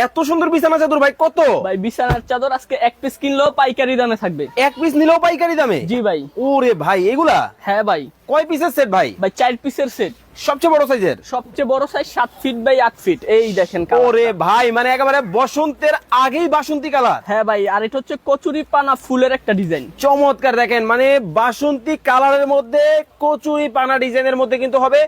এত সুন্দর বিছানা চাদর ভাই কত? ভাই বিছানার চাদর আজকে এক পিস কিনলেও পাইকারি দামে থাকবে। এক পিস নিলেও পাইকারি দামে? জি ভাই। ওরে ভাই এগুলা? হ্যাঁ ভাই। কয় পিসের সেট ভাই? ভাই চার পিসের সেট সবচেয়ে বড় সাইজের সবচেয়ে বড় সাইজ সাত ফিট বাই আট ফিট এই দেখেন ওরে ভাই মানে একেবারে বসন্তের আগেই বাসন্তী কালার হ্যাঁ ভাই আর এটা হচ্ছে কচুরি পানা ফুলের একটা ডিজাইন চমৎকার দেখেন মানে বাসন্তী কালারের মধ্যে কচুরি পানা ডিজাইনের মধ্যে কিন্তু হবে।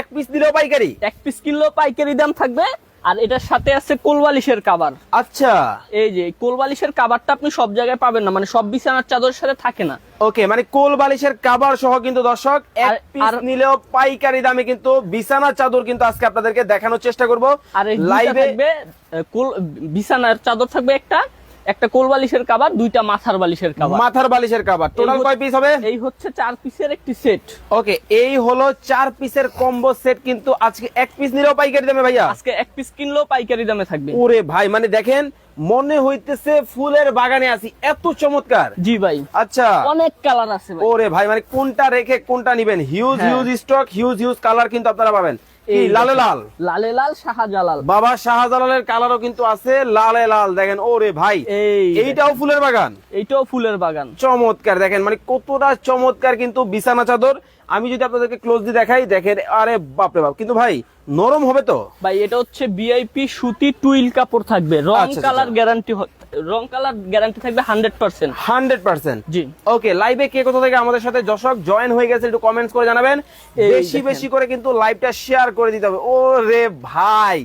এক পিস দিলেও পাইকারি। এক পিস কিনলেও পাইকারি দাম থাকবে। আর এটার সাথে আছে কোলবালিশের কাবার আচ্ছা। এই যে কোলবালিশের কাবারটা আপনি সব জায়গায় পাবেন না মানে সব বিছানার চাদরের সাথে থাকে না। ওকে মানে কোল বালিশের কাবার সহ কিন্তু দর্শক এক আর- পিস নিলেও পাইকারি দামে কিন্তু বিছানার চাদর কিন্তু আজকে আপনাদেরকে দেখানোর চেষ্টা করব। আর লাইভে কোল বিছানার চাদর থাকবে একটা একটা কোল বালিশের কাবার দুইটা মাথার বালিশের কাবার। মাথার বালিশের কাবার। টোটাল কয় পিস হবে? এই হচ্ছে চার পিসের একটি সেট ওকে এই হলো চার পিসের কম্বো সেট কিন্তু আজকে এক পিস নিলেও পাইকারি দামে ভাইয়া। আজকে এক পিস কিনলেও পাইকারি দামে থাকবে। ওরে ভাই মানে দেখেন মনে হইতেছে ফুলের বাগানে আছি। এত চমৎকার। জি ভাই। আচ্ছা। অনেক কালার আছে ওরে ভাই মানে কোনটা রেখে কোনটা নিবেন? Huge. Huge stock huge huge colour কিন্তু আপনারা পাবেন। লালে লাল? লালে লাল শাহজালাল। বাবা শাহজালালের কালারও কিন্তু আছে লালে লাল। দেখেন ওরে ভাই এইটাও ফুলের বাগান? এইটাও ফুলের বাগান। চমৎকার দেখেন মানে কতটা চমৎকার কিন্তু বিছানা চাদর। আমি যদি আপনাদেরকে ক্লোজ ক্লোজলি দেখাই দেখেন আরে বাপরে বাপ। কিন্তু ভাই নরম হবে তো? ভাই এটা হচ্ছে বিআইপি সুতি টুইল কাপড় থাকবে। রং আচ্ছা, আচ্ছা, কালার আচ্ছা। গ্যারান্টি রং কালার গ্যারান্টি থাকবে হান্ড্রেড পার্সেন্ট হান্ড্রেড পার্সেন্ট জি। ওকে লাইভে কে কোথা থেকে আমাদের সাথে দর্শক জয়েন হয়ে গেছে একটু কমেন্টস করে জানাবেন। বেশি বেশি করে কিন্তু লাইভটা শেয়ার করে দিতে হবে। ও রে ভাই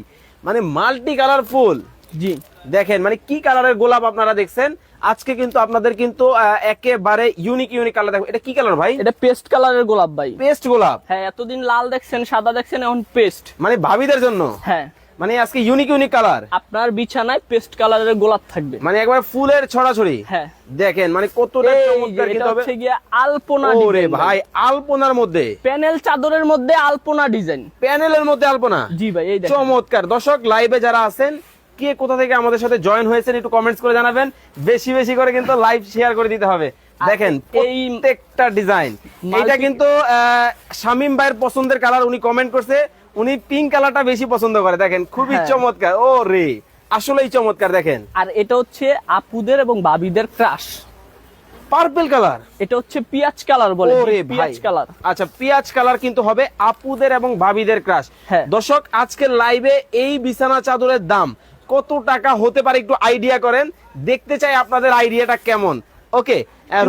মানে মাল্টি কালারফুল জি। দেখেন মানে কি কালারের গোলাপ আপনারা দেখছেন? আজকে কিন্তু আপনাদের কিন্তু একেবারে ইউনিক ইউনিক কালার দেখো এটা কি কালার ভাই? এটা পেস্ট কালারের গোলাপ ভাই। পেস্ট গোলাপ। হ্যাঁ এতদিন লাল দেখছেন সাদা দেখছেন এখন পেস্ট মানে ভাবিদের জন্য? হ্যাঁ। মানে আজকে ইউনিক ইউনিক কালার আপনার বিছানায় পেস্ট কালারের গোলাপ থাকবে। মানে একবার ফুলের ছড়াছড়ি। হ্যাঁ। দেখেন মানে কতটা চমৎকার কিন্তু হবে। হচ্ছে গিয়ে আলপনা ওরে ভাই আলপনার মধ্যে। প্যানেল চাদরের মধ্যে আলপনা ডিজাইন প্যানেলের মধ্যে আলপনা। জি ভাই এই দেখেন। চমৎকার। দর্শক লাইভে যারা আছেন কে কোথা থেকে আমাদের সাথে জয়েন হয়েছেন একটু কমেন্টস করে জানাবেন। বেশি বেশি করে কিন্তু লাইভ শেয়ার করে দিতে হবে। দেখেন এই- প্রত্যেকটা ডিজাইন এটা কিন্তু শামীম ভাইয়ের পছন্দের কালার উনি কমেন্ট করছে। উনি পিঙ্ক কালারটা বেশি পছন্দ করে দেখেন খুবই হ্যাঁ। চমৎকার। ও রে আসলেই চমৎকার দেখেন। আর এটা হচ্ছে আপুদের এবং বাবিদের ক্রাশ পার্পল কালার এটা হচ্ছে পিয়াজ কালার বলে পিয়াজ কালার আচ্ছা পিয়াজ কালার কিন্তু হবে আপুদের এবং ভাবিদের ক্রাশ হ্যাঁ। দর্শক আজকের লাইভে এই বিছানা চাদরের দাম কত টাকা হতে পারে একটু আইডিয়া করেন। দেখতে চাই আপনাদের আইডিয়াটা কেমন। ওকে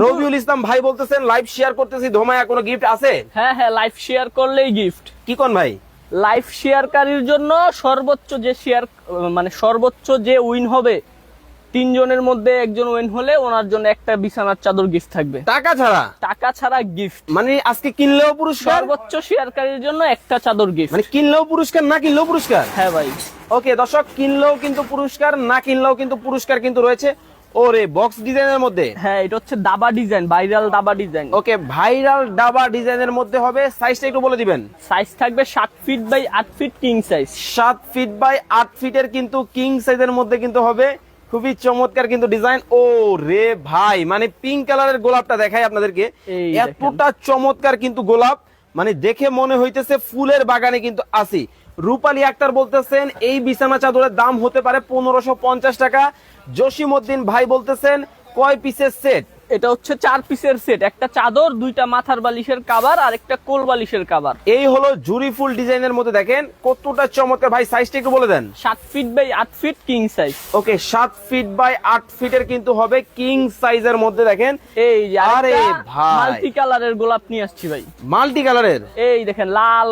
রবিউল ইসলাম ভাই বলতেছেন লাইভ শেয়ার করতেছি ধোমায়া কোনো গিফট আছে? হ্যাঁ হ্যাঁ লাইভ শেয়ার করলেই গিফট কি কোন ভাই? লাইভ শেয়ারকারীর জন্য সর্বোচ্চ যে শেয়ার মানে সর্বোচ্চ যে উইন হবে তিনজনের মধ্যে একজন উইন হলে ওনার জন্য একটা বিছানার চাদর গিফট থাকবে। টাকা ছাড়া? টাকা ছাড়া গিফট মানে আজকে কিনলেও পুরস্কার? সর্বোচ্চ শেয়ারকারীর জন্য একটা চাদর গিফট মানে কিনলেও পুরস্কার না কিনলেও পুরস্কার? হ্যাঁ ভাই। ওকে দর্শক কিনলেও কিন্তু পুরস্কার না কিনলেও কিন্তু পুরস্কার কিন্তু রয়েছে। ওরে বক্স ডিজাইনের মধ্যে? হ্যাঁ এটা হচ্ছে দাবা ডিজাইন ভাইরাল দাবা ডিজাইন ওকে ভাইরাল ডাবা ডিজাইনের মধ্যে হবে সাইজটা একটু বলে দিবেন? সাইজ থাকবে সাত ফিট বাই আট ফিট কিং সাইজ সাত ফিট বাই আট ফিটের কিন্তু কিং সাইজের মধ্যে কিন্তু হবে। খুবই চমৎকার কিন্তু ডিজাইন ও রে ভাই মানে পিঙ্ক কালারের গোলাপটা দেখাই আপনাদেরকে। এতটা চমৎকার কিন্তু গোলাপ। মানে দেখে মনে হইতেছে ফুলের বাগানে কিন্তু আসি রূপালী আক্তার বলতেছেন এই বিছানা চাদরের দাম হতে পারে পনেরোশো পঞ্চাশ টাকা। জসিমউদ্দিন ভাই বলতেছেন কয় পিসের সেট? এটা হচ্ছে চার পিসের সেট। একটা চাদর দুইটা মাথার বালিশের কাবার আর একটা কোল বালিশের কাবার। এই হলো জুরি ফুল ডিজাইনের মধ্যে দেখেন কতটা চমৎকার। ভাই সাইজটা একটু বলে দেন। সাত ফিট বাই আট ফিট কিং সাইজ ওকে সাত ফিট বাই আট ফিটের কিন্তু হবে কিং সাইজের মধ্যে দেখেন। এই আরে ভাই। মাল্টি কালারের গোলাপ নিয়ে আসছি ভাই। মাল্টি কালারের এই দেখেন লাল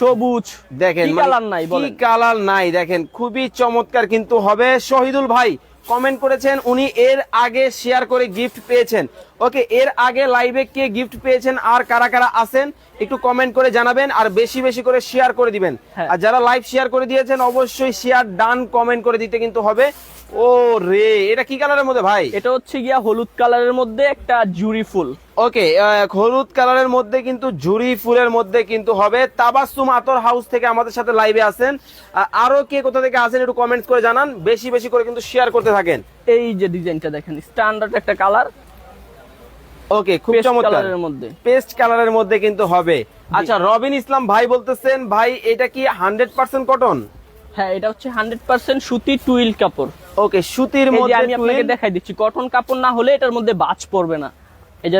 সবুজ। দেখেন মানে কালার নাই কি কালার নাই দেখেন খুবই চমৎকার কিন্তু হবে। শহীদুল ভাই কমেন্ট করেছেন উনি এর আগে শেয়ার করে গিফট পেয়েছেন। ওকে এর আগে লাইভে কে গিফট পেয়েছেন আর কারা কারা আছেন একটু কমেন্ট করে জানাবেন আর বেশি বেশি করে শেয়ার করে দিবেন। হ্যাঁ। আর যারা লাইভ শেয়ার করে দিয়েছেন অবশ্যই শেয়ার ডান কমেন্ট করে দিতে কিন্তু হবে। ও রে এটা কি কালারের মধ্যে ভাই? এটা হচ্ছে গিয়া হলুদ কালারের মধ্যে একটা জুরি ফুল। ওকে হলুদ কালারের মধ্যে কিন্তু জুরি ফুলের মধ্যে কিন্তু হবে। তাবাসুম আতর হাউস থেকে আমাদের সাথে লাইভে আছেন। আরও কে কোথা থেকে আছেন একটু কমেন্টস করে জানান। বেশি বেশি করে কিন্তু শেয়ার করতে থাকেন। এই যে ডিজাইনটা দেখেন স্ট্যান্ডার্ড একটা কালার ওকে খুব চমৎকার। মধ্যে। পেস্ট কালারের মধ্যে কিন্তু হবে। আচ্ছা রবিন ইসলাম ভাই বলতেছেন ভাই এটা কি হান্ড্রেড পার্সেন্ট কটন হ্যাঁ এটা হচ্ছে হান্ড্রেড পার্সেন্ট সুতি টুইল কাপড়। ওকে সুতির মধ্যে আমি আপনাকে দেখাই দিচ্ছি কটন কাপড় না হলে এটার মধ্যে বাজ পড়বে না। এই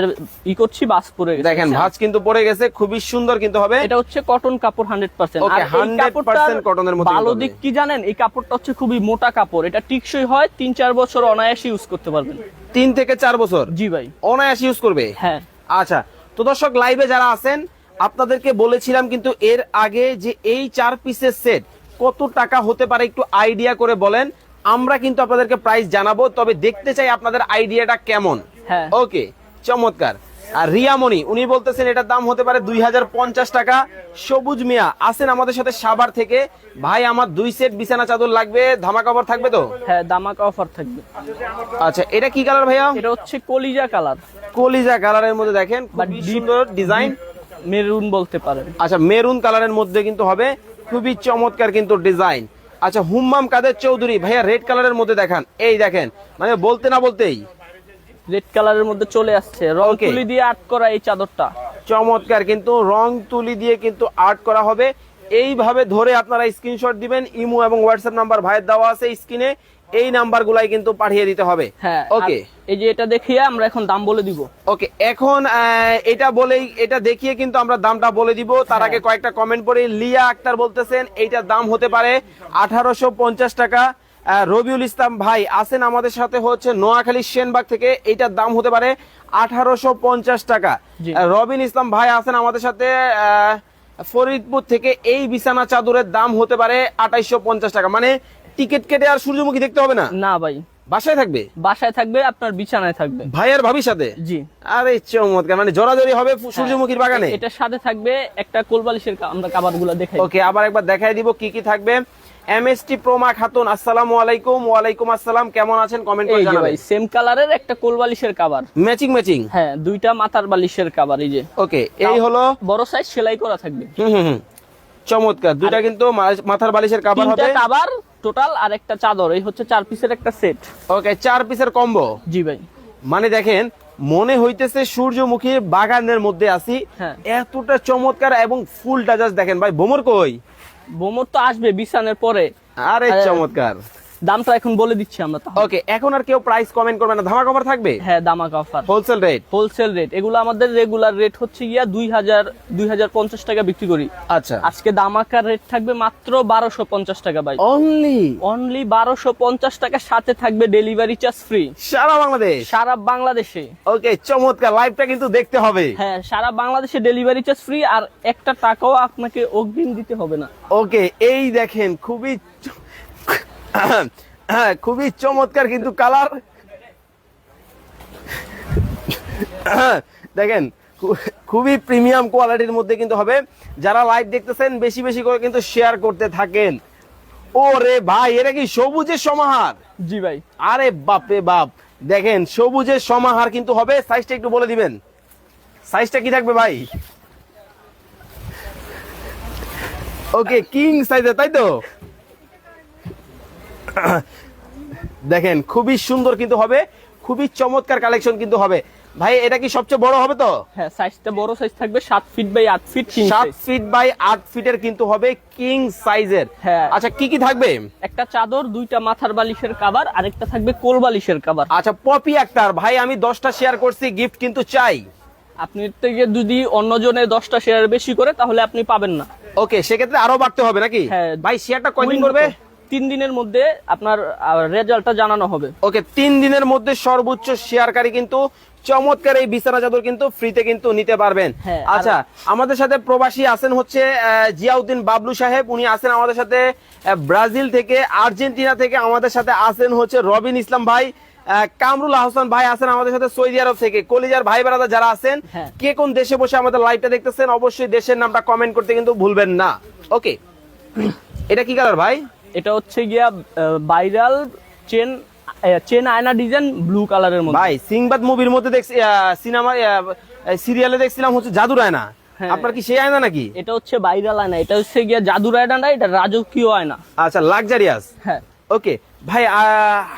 ই করছি বাজ পড়ে গেছে। দেখেন ভাঁজ কিন্তু পড়ে গেছে খুবই সুন্দর কিন্তু হবে। এটা হচ্ছে কটন কাপড় হান্ড্রেড পার্সেন্ট Okay, 100% কটনের মধ্যে ভালো দিক কি জানেন? এই কাপড়টা হচ্ছে খুবই মোটা কাপড়। এটা টিকসই হয় তিন চার বছর অনায়াসে ইউজ করতে পারবেন। তিন থেকে চার বছর? জি ভাই। অনায়াস ইউজ করবে? হ্যাঁ। আচ্ছা তো দর্শক লাইভে যারা আছেন আপনাদেরকে বলেছিলাম কিন্তু এর আগে যে এই চার পিসের সেট কত টাকা হতে পারে একটু আইডিয়া করে বলেন। আমরা কিন্তু আপনাদেরকে প্রাইস জানাব তবে দেখতে চাই আপনাদের আইডিয়াটা কেমন। হ্যাঁ। ওকে চমৎকার। আর রিয়ামণি উনি বলতেছেন এটার দাম হতে পারে দুই হাজার পঞ্চাশ টাকা। সবুজ মিয়া আছেন আমাদের সাথে সাবার থেকে। ভাই আমার দুই সেট বিছানা চাদর লাগবে ধামা কাপড় থাকবে তো? হ্যাঁ দামাকা অফার থাকবে। আচ্ছা এটা কি কালার ভাইয়া? এটা হচ্ছে কলিজা কালার কলিজা কালারের মধ্যে দেখেন সুন্দর ডিজাইন মেরুন বলতে পারেন। আচ্ছা মেরুন কালারের মধ্যে কিন্তু হবে খুবই চমৎকার কিন্তু ডিজাইন আচ্ছা হুম্মাম কাদের চৌধুরী ভাইয়া রেড কালারের মধ্যে দেখান। এই দেখেন মানে বলতে না বলতেই। রেড কালারের মধ্যে চলে আসছে। রং তুলি দিয়ে আর্ট করা এই চাদরটা। চমৎকার কিন্তু রং তুলি দিয়ে কিন্তু আর্ট করা হবে। এইভাবে ধরে আপনারা স্ক্রিনশট দিবেন ইমো এবং হোয়াটসঅ্যাপ নাম্বার ভাইয়ের দেওয়া আছে স্ক্রিনে এই নাম্বারগুলাই কিন্তু পাঠিয়ে দিতে হবে। হ্যাঁ ওকে এই যে এটা দেখিয়ে আমরা এখন দাম বলে দিব। ওকে এখন এটা বলেই এটা দেখিয়ে কিন্তু আমরা দামটা বলে দিব। তার আগে কয়েকটা কমেন্ট পড়ি। লিয়া আক্তার বলতেছেন এইটার দাম হতে পারে আঠারোশো পঞ্চাশ টাকা। রবিউল ইসলাম ভাই আছেন আমাদের সাথে হচ্ছে নোয়াখালী সেনবাগ থেকে। এইটার দাম হতে পারে আঠারোশো পঞ্চাশ টাকা। রবিন ইসলাম ভাই আছেন আমাদের সাথে ফরিদপুর থেকে এই বিছানা চাদরের দাম হতে পারে আঠাইশো পঞ্চাশ টাকা। মানে টিকিট কেটে আর সূর্যমুখী দেখতে হবে না? না ভাই। বাসায় থাকবে? বাসায় থাকবে আপনার বিছানায় থাকবে। ভাইয়ের ভাবির সাথে? জি। আরে চমৎকার মানে জোরাজোরি হবে সূর্যমুখীর বাগানে? এটার সাথে থাকবে একটা কোলবালিশের আমরা কাবারগুলা দেখাই। ওকে আবার একবার দেখাই দিব কি কি থাকবে। এমএসটি প্রোমা খাতুন আসসালামু আলাইকুম ওয়ালাইকুম আসসালাম কেমন আছেন? কমেন্ট করে জানাবেন। ভাই সেম কালারের একটা কোলবালিশের কাবার ম্যাচিং ম্যাচিং হ্যাঁ দুইটা মাথার বালিশের কাবার এই যে। ওকে এই হলো বড় সাইজ সেলাই করা থাকবে। হুম হুম চমৎকার দুইটা কিন্তু মাথার বালিশের কাভার হবে। কাবার টোটাল আর একটা চাদর এই হচ্ছে চার পিসের একটা সেট ওকে চার পিসের কম্বো জি ভাই। মানে দেখেন মনে হইতেছে সূর্যমুখী বাগানের মধ্যে আছি। হ্যাঁ। এতটা চমৎকার এবং ফুলটা জাস্ট দেখেন ভাই বোমর কই? বোমর তো আসবে বিছানের পরে। আরে আরে- চমৎকার। দামটা এখন বলে দিচ্ছি আমরা ওকে এখন আর কেউ প্রাইস কমেন্ট করবে না। ধামা কভার থাকবে? হ্যাঁ দামাকা offer wholesale rate wholesale rate এগুলো আমাদের রেগুলার রেট হচ্ছে গিয়া দুই হাজার দুই হাজার পঞ্চাশ টাকা বিক্রি করি। আচ্ছা। আজকে দামাকার রেট থাকবে মাত্র বারোশো পঞ্চাশ টাকা ভাই। অনলি অনলি বারোশো পঞ্চাশ টাকার সাথে থাকবে ডেলিভারি চার্জ ফ্রি সারা বাংলাদেশ? সারা বাংলাদেশে। ওকে চমৎকার। লাইভটা কিন্তু দেখতে হবে। হ্যাঁ সারা বাংলাদেশে ডেলিভারি চার্জ ফ্রি আর একটা টাকাও আপনাকে অগ্রিম দিতে হবে না। ওকে এই দেখেন খুবই খুবই চমৎকার কিন্তু কালার। দেখেন খুবই প্রিমিয়াম কোয়ালিটির মধ্যে কিন্তু হবে। যারা লাইভ দেখতেছেন বেশি বেশি করে কিন্তু শেয়ার করতে থাকেন। ওরে ভাই এটা কি সবুজের সমাহার? জি ভাই। আরে বাপরে বাপ। দেখেন সবুজের সমাহার কিন্তু হবে। সাইজটা একটু বলে দিবেন। সাইজটা কি থাকবে ভাই? ওকে কিং সাইজে তাই তো? দেখেন খুবই সুন্দর কিন্তু হবে খুবই চমৎকার কালেকশন কিন্তু হবে। ভাই এটা কি সবচেয়ে বড় হবে তো? হ্যাঁ সাইজটা বড় সাইজ থাকবে সাত ফিট বাই আট ফিট কিং সাত ফিট বাই আট ফিটের কিন্তু হবে কিং সাইজের হ্যাঁ। আচ্ছা কি কি থাকবে? একটা চাদর দুইটা মাথার বালিশের কাবার আরেকটা থাকবে কোল বালিশের কাবার আচ্ছা পপি আক্তার ভাই আমি দশটা শেয়ার করছি গিফট কিন্তু চাই। আপনি থেকে যদি অন্য অন্যজনে দশটা শেয়ার বেশি করে তাহলে আপনি পাবেন না। ওকে সেক্ষেত্রে আরও বাড়তে হবে নাকি? হ্যাঁ। ভাই শেয়ারটা কয়দিন করবে। তিন দিনের মধ্যে আপনার রেজাল্টটা জানানো হবে। ওকে তিন দিনের মধ্যে সর্বোচ্চ শেয়ারকারী কিন্তু চমৎকার এই বিছানা চাদর কিন্তু ফ্রিতে কিন্তু নিতে পারবেন। হ্যাঁ, আচ্ছা আমাদের সাথে প্রবাসী আছেন হচ্ছে জিয়াউদ্দিন বাবলু সাহেব। উনি আছেন আমাদের সাথে ব্রাজিল থেকে আর্জেন্টিনা থেকে আমাদের সাথে আছেন হচ্ছে রবিন ইসলাম ভাই। কামরুল আহসান ভাই আছেন আমাদের সাথে সৌদি আরব থেকে। কলিজার ভাই বেড়াদা যারা আছেন হ্যাঁ। কে কোন দেশে বসে আমাদের লাইভটা দেখতেছেন অবশ্যই দেশের নামটা কমেন্ট করতে কিন্তু ভুলবেন না। ওকে এটা কি কালার ভাই? এটা হচ্ছে গিয়া ভাইরাল চেন চেন আয়না ডিজাইন ব্লু কালারের মধ্যে। ভাই সিংবাদ মুভির মধ্যে দেখছি সিনেমা সিরিয়ালে দেখছিলাম হচ্ছে জাদুর আয়না। হ্যাঁ। আপনার কি সেই আয়না নাকি? এটা হচ্ছে ভাইরাল আয়না এটা হচ্ছে গিয়া জাদুর আয়না না এটা রাজকীয় আয়না। আচ্ছা লাক্সারিয়াস হ্যাঁ। ওকে ভাই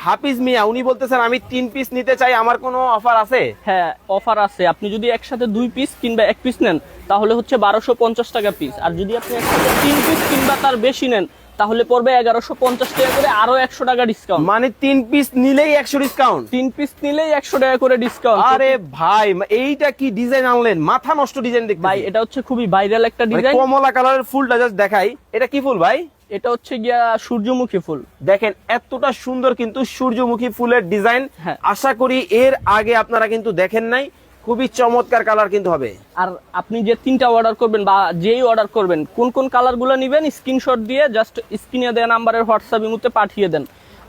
হাফিজ মিয়া উনি বলতেছেন আমি তিন পিস নিতে চাই আমার কোনো অফার আছে? হ্যাঁ অফার আছে। আপনি যদি একসাথে দুই পিস কিংবা এক পিস নেন তাহলে হচ্ছে বারোশো পঞ্চাশ টাকা পিস আর যদি আপনি একসাথে তিন পিস কিংবা তার বেশি নেন তাহলে পড়বে এগারোশো পঞ্চাশ টাকা করে আরও একশো টাকা ডিসকাউন্ট মানে তিন পিস নিলেই একশো ডিসকাউন্ট তিন পিস নিলেই একশো টাকা করে ডিসকাউন্ট আরে ভাই এইটা কি ডিজাইন আনলেন? মাথা নষ্ট ডিজাইন দেখতে ভাই এটা হচ্ছে খুবই ভাইরাল একটা মানে ডিজাইন কমলা কালারের ফুলটা জাস্ট দেখাই। এটা কি ফুল ভাই? এটা হচ্ছে গিয়া সূর্যমুখী ফুল। দেখেন এতটা সুন্দর কিন্তু সূর্যমুখী ফুলের ডিজাইন হ্যাঁ। আশা করি এর আগে আপনারা কিন্তু দেখেন নাই। খুবই চমৎকার কালার কিন্তু হবে। আর আপনি যে তিনটা অর্ডার করবেন বা যেই অর্ডার করবেন কোন কোন কালারগুলো নিবেন স্ক্রিনশট দিয়ে জাস্ট স্ক্রিনে দেওয়া নাম্বারের হোয়াটসঅ্যাপ মধ্যে পাঠিয়ে দেন।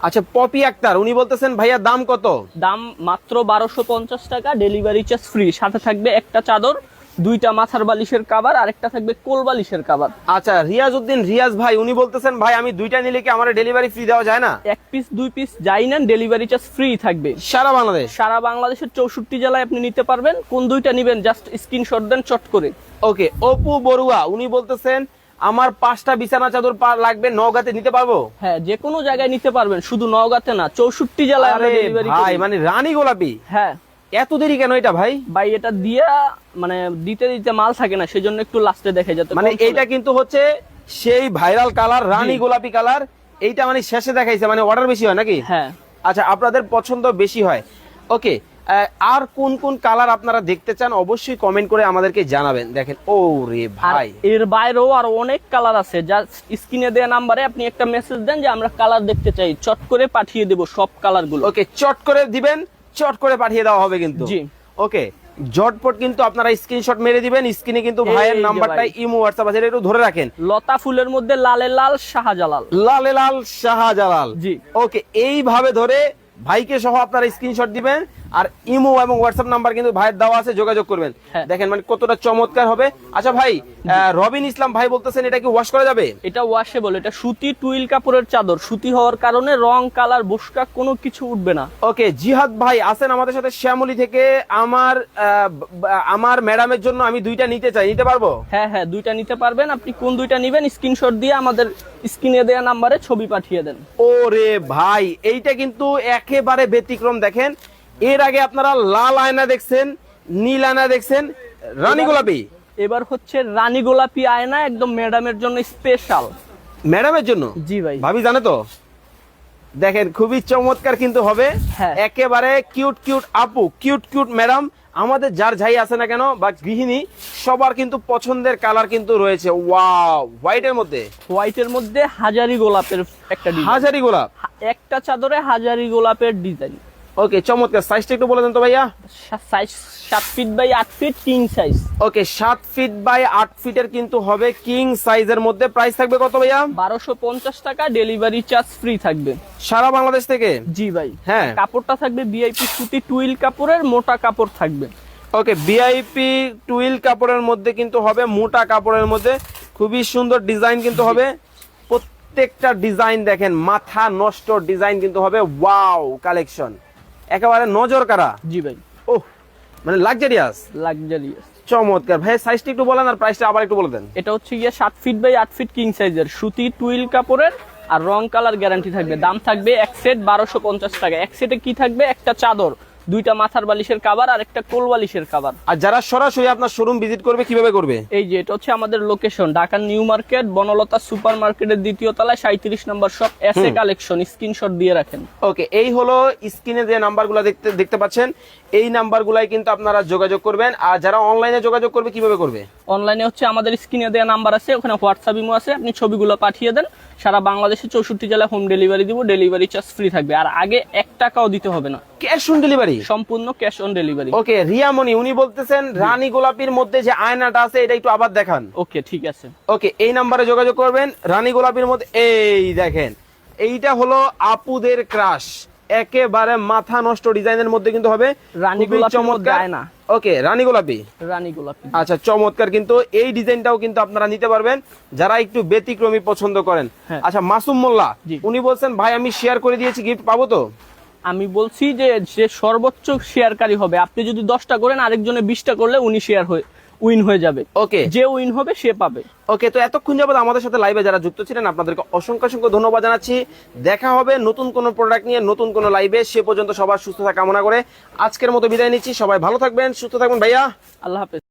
আচ্ছা পপি আক্তার উনি বলতেছেন ভাইয়া দাম কত? দাম মাত্র বারোশো পঞ্চাশ টাকা ডেলিভারি চার্জ ফ্রি সাথে থাকবে একটা চাদর। দুইটা মাথার বালিশের কাবার আর একটা থাকবে কোল বালিশের কাবার আচ্ছা রিয়াজ উদ্দিন রিয়াজ ভাই উনি বলতেছেন ভাই আমি দুইটা নিলে কি আমার ডেলিভারি ফ্রি দেওয়া যায় না? এক পিস দুই পিস যাই নেন ডেলিভারি চার্জ ফ্রি থাকবে। সারা বাংলাদেশ? সারা বাংলাদেশের চৌষট্টি জেলায় আপনি নিতে পারবেন। কোন দুইটা নিবেন জাস্ট স্ক্রিনশট দেন চট করে। ওকে অপু বড়ুয়া উনি বলতেছেন আমার পাঁচটা বিছানা চাদর লাগবে নওগাঁতে নিতে পারব? হ্যাঁ যে কোনো জায়গায় নিতে পারবেন শুধু নওগাঁতে না চৌষট্টি জেলায় মানে রানী গোলাপি। হ্যাঁ। এত দেরি কেন এটা ভাই? ভাই এটা দিয়া মানে দিতে দিতে মাল থাকে না সেজন্য একটু লাস্টে দেখে যেতে মানে এটা কিন্তু হচ্ছে সেই ভাইরাল কালার রানী গোলাপি কালার এইটা মানে শেষে দেখাইছে মানে অর্ডার বেশি হয় নাকি? হ্যাঁ। আচ্ছা আপনাদের পছন্দ বেশি হয়। ওকে আর কোন কোন কালার আপনারা দেখতে চান অবশ্যই কমেন্ট করে আমাদেরকে জানাবেন। দেখেন ও রে ভাই। এর বাইরেও আর অনেক কালার আছে। যা স্ক্রিনে দেওয়া নাম্বারে আপনি একটা মেসেজ দেন যে আমরা কালার দেখতে চাই। চট করে পাঠিয়ে দেব সব কালারগুলো। ওকে চট করে দিবেন। চট করে পাঠিয়ে দেওয়া হবে কিন্তু। ওকে জটপট কিন্তু আপনারা স্ক্রিনশট মেরে দিবেন স্ক্রিনে কিন্তু ভাইয়ের নাম্বারটা ইমো হোয়াটসঅ্যাপ আছে এটা একটু ধরে রাখেন। লতা ফুলের মধ্যে লালে লাল শাহজালাল। লালে লাল শাহজালাল। জি। ওকে এইভাবে ধরে ভাইকে সহ আপনারা স্ক্রিনশট দিবেন আর ইমো এবং হোয়াটসঅ্যাপ নাম্বার কিন্তু ভাইয়ের দেওয়া আছে যোগাযোগ করবেন। হ্যাঁ। দেখেন মানে কতটা চমৎকার হবে। আচ্ছা ভাই রবিন ইসলাম ভাই বলতেছেন এটা কি ওয়াশ করা যাবে? এটা ওয়াশেবল এটা সুতি টুইল কাপড়ের চাদর। সুতি হওয়ার কারণে রং কালার বসকা কোনো কিছু উঠবে না। ওকে জিহাদ ভাই আছেন আমাদের সাথে শ্যামলী থেকে। আমার আমার ম্যাডামের জন্য আমি দুইটা নিতে চাই নিতে পারব? হ্যাঁ হ্যাঁ দুইটা নিতে পারবেন। আপনি কোন দুইটা নিবেন? স্ক্রিনশট দিয়ে আমাদের স্ক্রিনে দেওয়া নাম্বারে ছবি পাঠিয়ে দেন। ওরে ভাই এইটা কিন্তু একেবারে ব্যতিক্রম দেখেন। এর আগে আপনারা লাল আয়না দেখছেন নীল আয়না দেখছেন রানী গোলাপি। এবার হচ্ছে রানী গোলাপি আয়না একদম ম্যাডামের জন্য স্পেশাল ম্যাডামের জন্য? জি ভাই। ভাবি জানে তো? দেখেন খুবই চমৎকার কিন্তু হবে। হ্যাঁ। একেবারে কিউট কিউট আপু কিউট কিউট ম্যাডাম। আমাদের যার যাই আছে না কেন বা গৃহিণী সবার কিন্তু পছন্দের কালার কিন্তু রয়েছে। ওয়াও হোয়াইটের মধ্যে? হোয়াইটের মধ্যে হাজারি গোলাপের একটা হাজারি গোলাপ? একটা চাদরে হাজারি গোলাপের ডিজাইন ওকে চমৎকার সাইজটা একটু বলে দেন তো ভাইয়া। সাইজ সাত ফিট বাই আট ফিট কিং সাইজ ওকে সাত ফিট বাই আট ফিটের কিন্তু হবে কিং সাইজের মধ্যে প্রাইস থাকবে কত ভাইয়া? বারোশো পঞ্চাশ টাকা ডেলিভারি চার্জ ফ্রি থাকবে। সারা বাংলাদেশ থেকে? জি ভাই। হ্যাঁ। কাপড়টা থাকবে বিআইপি সুতি টুইল কাপড়ের মোটা কাপড় থাকবে। ওকে ভিআইপি টুইল কাপড়ের মধ্যে কিন্তু হবে মোটা কাপড়ের মধ্যে। খুবই সুন্দর ডিজাইন কিন্তু হবে। প্রত্যেকটা ডিজাইন দেখেন মাথা নষ্ট ডিজাইন কিন্তু হবে। ওয়াও কালেকশন একেবারে নজর কারা জি ভাই। ও মানে লাক্সারিয়াস লাক্সারিয়াস চমৎকার। ভাই সাইজটা একটু বলেন আর প্রাইসটা আবার একটু বলে দেন। এটা হচ্ছে গিয়ে সাত ফিট বাই আট ফিট কিং সাইজের সুতি টুইল কাপড়ের আর রং কালার গ্যারান্টি থাকবে। দাম থাকবে এক সেট বারোশো পঞ্চাশ টাকা। এক সেটে কি থাকবে? একটা চাদর। দুইটা মাথার বালিশের কাবার আর একটা কোল বালিশের কাবার আর যারা সরাসরি আপনার শোরুম ভিজিট করবে কীভাবে করবে? এই যে এটা হচ্ছে আমাদের লোকেশন ঢাকার নিউ মার্কেট বনলতা সুপার মার্কেটের দ্বিতীয় তলায় সাঁত্রিশ নম্বর shop S A collection screenshot দিয়ে রাখেন। ওকে এই হলো স্ক্রিনে যে নাম্বারগুলো দেখতে দেখতে পাচ্ছেন এই নাম্বারগুলাই কিন্তু আপনারা যোগাযোগ করবেন আর যারা অনলাইনে যোগাযোগ করবে কীভাবে করবে? অনলাইনে হচ্ছে আমাদের স্ক্রিনে দেওয়া নাম্বার আছে ওখানে হোয়াটসঅ্যাপ ইমো আছে আপনি ছবিগুলো পাঠিয়ে দেন সারা বাংলাদেশে চৌষট্টি জেলায় হোম ডেলিভারি দিব ডেলিভারি চার্জ ফ্রি থাকবে। আর আগে এক টাকাও দিতে হবে না। ক্যাশ অন ডেলিভারি সম্পূর্ণ cash on delivery okay Riyamoni উনি বলতেছেন রানী গোলাপির মধ্যে যে আয়নাটা আছে এটা একটু আবার দেখান। ওকে ঠিক আছে। ওকে এই নাম্বারে যোগাযোগ করবেন রানী গোলাপির মধ্যে এই দেখেন এইটা হলো আপুদের ক্রাশ একেবারে মাথা নষ্ট ডিজাইনের মধ্যে কিন্তু হবে রানী গোলাপির মধ্যে ওকে রানী গোলাপি। রানী গোলাপি। আচ্ছা চমৎকার কিন্তু এই ডিজাইনটাও কিন্তু আপনারা নিতে পারবেন যারা একটু ব্যতিক্রমী পছন্দ করেন। হ্যাঁ। আচ্ছা মাসুম মোল্লা উনি বলছেন ভাই আমি শেয়ার করে দিয়েছি গিফট পাবো তো? আমি বলছি যে যে সর্বোচ্চ শেয়ারকারী হবে। আপনি যদি দশটা করেন আরেকজনে বিশটা করলে উনি শেয়ার হয়ে উইন হয়ে যাবে। ওকে। যে উইন হবে সে পাবে। ওকে তো এতক্ষণ যাবত আমাদের সাথে লাইভে যারা যুক্ত ছিলেন আপনাদেরকে অসংখ্য অসংখ্য ধন্যবাদ জানাচ্ছি। দেখা হবে নতুন কোনো প্রোডাক্ট নিয়ে নতুন কোনো লাইভে সে পর্যন্ত সবার সুস্থতা কামনা করে আজকের মতো বিদায় নিচ্ছি। সবাই ভালো থাকবেন সুস্থ থাকবেন। ভাইয়া। আল্লাহ হাফেজ।